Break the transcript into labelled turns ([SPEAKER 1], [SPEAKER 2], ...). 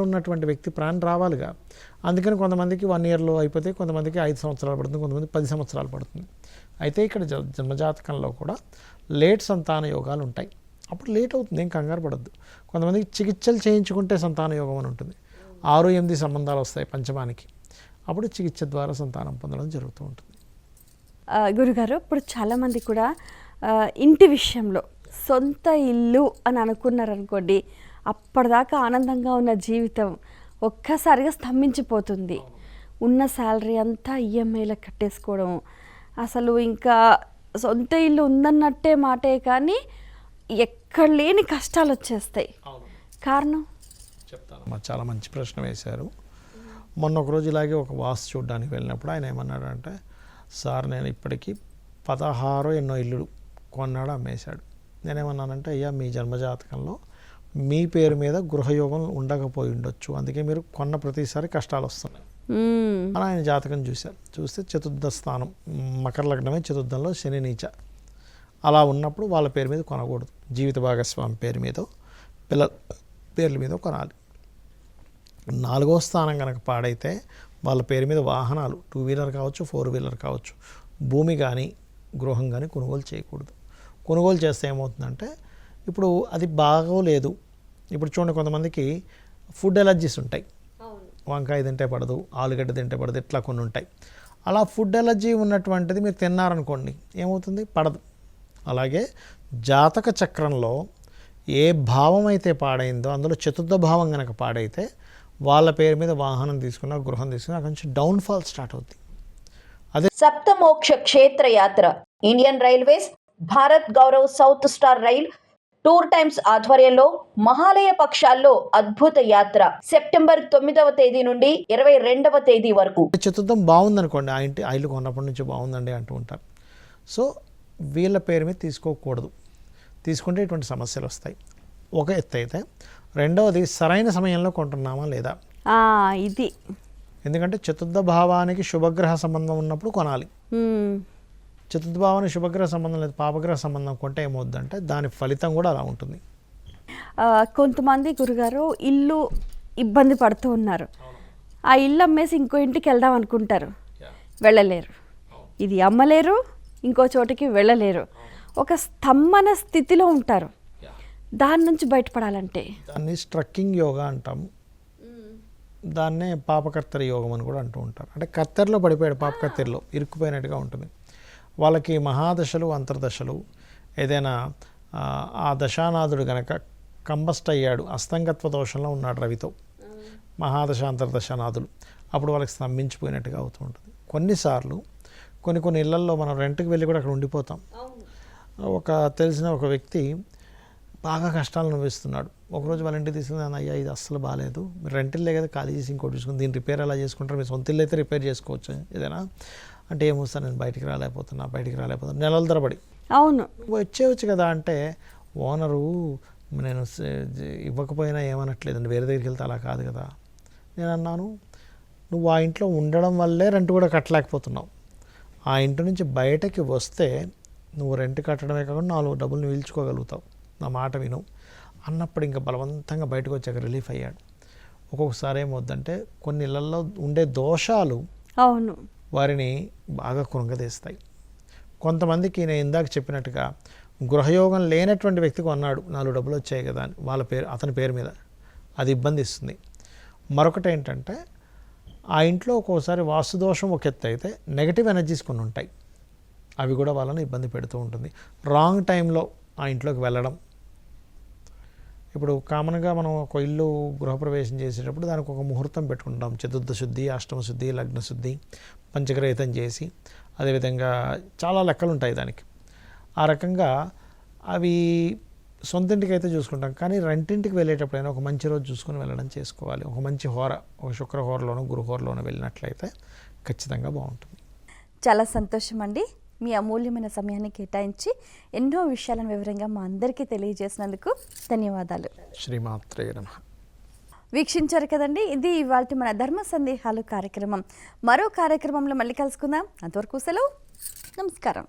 [SPEAKER 1] ఉన్నటువంటి వ్యక్తి ప్రాణం రావాలిగా. అందుకని కొంతమందికి వన్ ఇయర్లో అయిపోతే కొంతమందికి ఐదు సంవత్సరాలు పడుతుంది కొంతమంది పది సంవత్సరాలు పడుతుంది. అయితే ఇక్కడ జ- జన్మజాతకంలో కూడా లేట్ సంతాన యోగాలు ఉంటాయి. అప్పుడు లేట్ అవుతుంది ఏం కంగారు పడద్దు. కొంతమందికి చికిత్సలు చేయించుకుంటే సంతాన యోగం అని ఉంటుంది. ఆరు ఎనిమిది సంబంధాలు వస్తాయి పంచమానికి. అప్పుడు చికిత్స ద్వారా సంతానం పొందడం జరుగుతూ ఉంటుంది.
[SPEAKER 2] గురుగారు ఇప్పుడు చాలామంది కూడా ఇంటి విషయంలో సొంత ఇల్లు అని అనుకున్నారనుకోండి అప్పటిదాకా ఆనందంగా ఉన్న జీవితం ఒక్కసారిగా స్తంభించిపోతుంది. ఉన్న శాలరీ అంతా ఈఎంఐలో కట్టేసుకోవడం. అసలు ఇంకా సొంత ఇల్లు ఉందన్నట్టే మాటే కానీ ఎక్కడ లేని కష్టాలు వచ్చేస్తాయి. కారణం?
[SPEAKER 1] చెప్తాను. మా చాలా మంచి ప్రశ్న వేశారు. మొన్న ఒక రోజు ఇలాగే ఒక వాస్తు చూడడానికి వెళ్ళినప్పుడు ఆయన ఏమన్నాడంటే సార్ నేను ఇప్పటికీ పదహారో ఎన్నో ఇల్లులు కొన్నాడు అమ్మేశాడు. నేనేమన్నానంటే అయ్యా మీ జన్మజాతకంలో మీ పేరు మీద గృహయోగం ఉండకపోయి ఉండొచ్చు. అందుకే మీరు కొన్న ప్రతిసారి కష్టాలు వస్తున్నాయి. అని ఆయన జాతకం చూశారు. చూస్తే చతుర్థ స్థానం మకర లగ్నమే చతుర్థంలో శని నీచ. అలా ఉన్నప్పుడు వాళ్ళ పేరు మీద కొనకూడదు. జీవిత భాగస్వామి పేరు మీద పిల్లల పేర్ల మీద కొనాలి. నాలుగో స్థానం కనుక పాడైతే వాళ్ళ పేరు మీద వాహనాలు టూ వీలర్ కావచ్చు ఫోర్ వీలర్ కావచ్చు భూమి కానీ గృహం కానీ కొనుగోలు చేయకూడదు. కొనుగోలు చేస్తే ఏమవుతుందంటే ఇప్పుడు అది బాగోలేదు ఇప్పుడు చూడండి కొంతమందికి ఫుడ్ ఎలర్జీస్ ఉంటాయి. వంకాయ తింటే పడదు ఆలుగడ్డ తింటే పడదు ఇట్లా కొన్ని ఉంటాయి. అలా ఫుడ్ ఎలర్జీ ఉన్నటువంటిది మీరు తిన్నారనుకోండి ఏమవుతుంది? పడదు. అలాగే జాతక చక్రంలో ఏ భావం అయితే పాడైందో అందులో చతుర్థ భావం కనుక పాడైతే వాళ్ళ పేరు మీద వాహనం తీసుకున్న గృహం తీసుకున్న అక్కడి నుంచి డౌన్ఫాల్ స్టార్ట్ అవుతుంది
[SPEAKER 3] సప్తమోక్ష క్షేత్ర యాత్ర Indian railways Bharat Gaurav south star rail tour times ఆధ్వర్యంలో మహాలయ పక్షాల్లో అద్భుత యాత్ర. సెప్టెంబర్ తొమ్మిదవ తేదీ నుండి ఇరవై రెండవ తేదీ వరకు.
[SPEAKER 1] చతుర్థం బాగుందనుకోండి ఆ ఇంటి ఆ ఇల్లు కొన్నప్పటి నుంచి బాగుందండి అంటూ ఉంటారు. సో వీళ్ళ పేరు మీద తీసుకోకూడదు. తీసుకుంటే ఇటువంటి సమస్యలు వస్తాయి. ఒక ఎత్తు అయితే రెండవది సరైన సమయంలో కొంటున్నామా లేదా?
[SPEAKER 2] ఆ, ఇది.
[SPEAKER 1] ఎందుకంటే చతుర్థ భావానికి శుభగ్రహ సంబంధం ఉన్నప్పుడు కొనాలి. భావానికి శుభగ్రహ సంబంధం లేదు పాపగ్రహ సంబంధం కొంటే ఏమవుద్దంటే దాని ఫలితం కూడా అలా ఉంటుంది.
[SPEAKER 2] కొంతమంది గురుగారు ఇల్లు ఇబ్బంది పడుతూ ఉన్నారు. ఆ ఇల్లు అమ్మేసి ఇంకో ఇంటికి వెళ్దాం అనుకుంటారు. వెళ్ళలేరు. ఇది అమ్మలేరు ఇంకో చోటికి వెళ్ళలేరు. ఒక స్తంభన స్థితిలో ఉంటారు. దాని నుంచి బయటపడాలంటే?
[SPEAKER 1] దాన్ని స్ట్రక్కింగ్ యోగా అంటాము. దాన్నే పాపకర్తరి యోగం అని కూడా అంటూ ఉంటారు. అంటే కత్తెరలో పడిపోయాడు పాపకత్తెరలో ఇరుక్కుపోయినట్టుగా ఉంటుంది. వాళ్ళకి మహాదశలు అంతర్దశలు. ఏదైనా ఆ, దశానాథుడు గనక కంబస్ట్ అయ్యాడు అస్తంగత్వ దోషంలో ఉన్నాడు రవితో. మహాదశ అంతర్దశనాథులు అప్పుడు వాళ్ళకి స్తంభించిపోయినట్టుగా అవుతూ ఉంటుంది. కొన్నిసార్లు కొన్ని కొన్ని ఇళ్ళల్లో మనం రెంట్కి వెళ్ళి కూడా అక్కడ ఉండిపోతాం. ఒక తెలిసిన ఒక వ్యక్తి బాగా కష్టాలు అనుభవిస్తున్నాడు. ఒకరోజు వాళ్ళ ఇంటికి తీసుకుని అయ్యా ఇది అస్సలు బాగాలేదు మీరు రెంటిల్లే కదా ఖాళీ చేసి ఇంకోటి చూసుకుని దీన్ని రిపేర్ ఎలా చేసుకుంటారు? మీ సొంత ఇల్లు అయితే రిపేర్ చేసుకోవచ్చు ఏదైనా. అంటే ఏమొస్తా నేను బయటికి రాలేకపోతున్నా బయటికి రాలేకపోతున్నా. నెలల తరబడి.
[SPEAKER 2] అవును.
[SPEAKER 1] వచ్చేవచ్చు కదా అంటే ఓనరు నేను ఇవ్వకపోయినా ఏమనట్లేదండి వేరే దగ్గరికి వెళ్తే అలా కాదు కదా. నేను అన్నాను నువ్వు ఆ ఇంట్లో ఉండడం వల్లే రెంట్ కూడా కట్టలేకపోతున్నావు. ఆ ఇంటి నుంచి బయటకి వస్తే నువ్వు రెంట్ కట్టడమే కాకుండా నాలుగు డబ్బులు పీల్చుకోగలుగుతావు నా మాట విను. అన్నప్పుడు ఇంకా బలవంతంగా బయటకు వచ్చాక రిలీఫ్ అయ్యాడు. ఒక్కొక్కసారి ఏమవుద్దంటే కొన్ని ఇళ్ళలో ఉండే దోషాలు
[SPEAKER 2] అవును.
[SPEAKER 1] వారిని బాగా కృంగదీస్తాయి. కొంతమందికి నేను ఇందాక చెప్పినట్టుగా గృహయోగం లేనటువంటి వ్యక్తికి అన్నాడు నాలుగు డబ్బులు వచ్చాయి కదా అని వాళ్ళ పేరు అతని పేరు మీద. అది ఇబ్బంది ఇస్తుంది మరొకటి ఏంటంటే ఆ ఇంట్లో ఒక్కోసారి వాస్తుదోషం ఒక ఎత్తు అయితే నెగటివ్ ఎనర్జీస్ కొన్ని ఉంటాయి. అవి కూడా వాళ్ళని ఇబ్బంది పెడుతూ ఉంటుంది. రాంగ్ టైంలో ఆ ఇంట్లోకి వెళ్ళడం ఇప్పుడు కామన్గా మనం ఒక ఇల్లు గృహప్రవేశం చేసేటప్పుడు దానికి ఒక ముహూర్తం పెట్టుకుంటాం. చతుర్థ శుద్ధి అష్టమ శుద్ధి లగ్న శుద్ధి పంచగ్రహితం చేసి అదేవిధంగా చాలా లెక్కలు ఉంటాయి దానికి. ఆ రకంగా అవి సొంతింటికి అయితే చూసుకుంటాం. కానీ రెంటింటికి వెళ్ళేటప్పుడైనా ఒక మంచి రోజు చూసుకొని వెళ్ళడం చేసుకోవాలి. ఒక మంచి హోర ఒక శుక్ర హోరలోనో గురు హోరలోనో వెళ్ళినట్లయితే ఖచ్చితంగా బాగుంటుంది.
[SPEAKER 2] చాలా సంతోషం అండి మీ అమూల్యమైన సమయాన్ని కేటాయించి ఎన్నో విషయాలను వివరంగా మా అందరికీ తెలియజేసినందుకు ధన్యవాదాలు.
[SPEAKER 1] శ్రీమాత్రే నమ.
[SPEAKER 2] వీక్షించారు కదండి ఇది ఇవాళ మన ధర్మ సందేహాలు కార్యక్రమం. మరో కార్యక్రమంలో మళ్ళీ కలుసుకుందాం. అంతవరకు సెలవు. నమస్కారం.